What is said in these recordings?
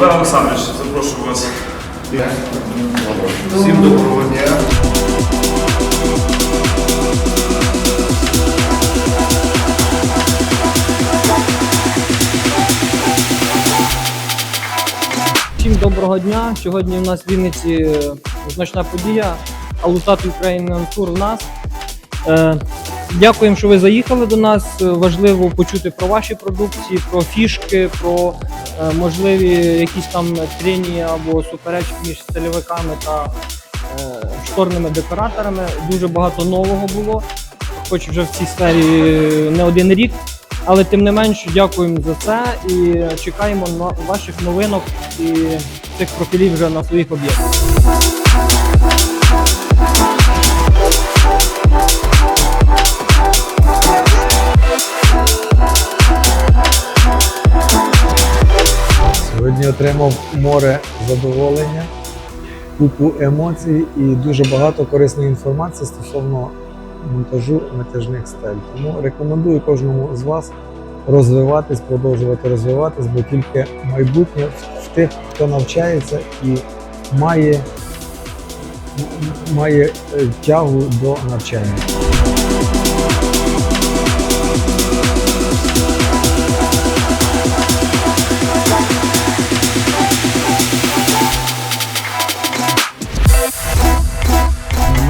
Олександр Олександрович, запрошую вас. Всім доброго дня. Всім доброго дня. Сьогодні у нас в Вінниці е, значна подія. Алутат Ukrainian Tour в нас. Дякуємо, що ви заїхали до нас. Е, Важливо почути про ваші продукції, про фішки, про е, можливі якісь там трені або суперечки між стильовиками та е, шторними декораторами. Дуже багато нового було. Хоч вже в цій сфері не один рік. Але тим не менш дякуємо за це і чекаємо на ваших новинок і цих профілів вже на своїх об'єктах. Сьогодні отримав море задоволення, купу емоцій і дуже багато корисної інформації стосовно монтажу натяжних стель. Тому рекомендую кожному з вас розвиватись, продовжувати розвиватись, бо тільки майбутнє в- тих, хто навчається і має, має е, тягу до навчання.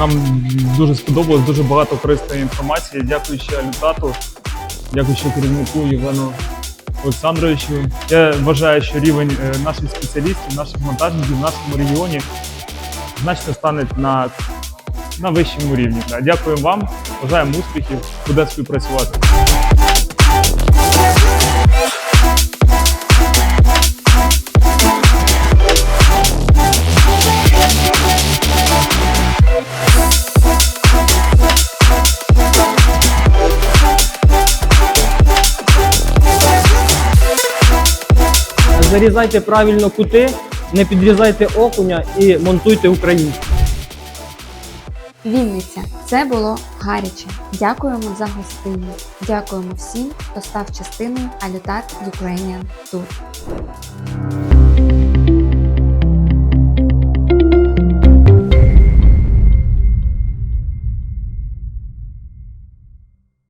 Нам дуже сподобалось, дуже багато корисної інформації. Дякуючи Алютату, дякуючи керівнику Євгену Олександровичу. Я вважаю, що рівень е, наших спеціалістів, наших монтажників в нашому регіоні значно стане на, на вищому рівні. Дякую вам, бажаємо успіхів, буде співпрацювати. Зарізайте правильно кути, не підрізайте окуня і монтуйте українську. Вінниця. Це було гаряче. Дякуємо за гостину. Дякуємо всім, хто став частиною Алютат Ukrainian Tour.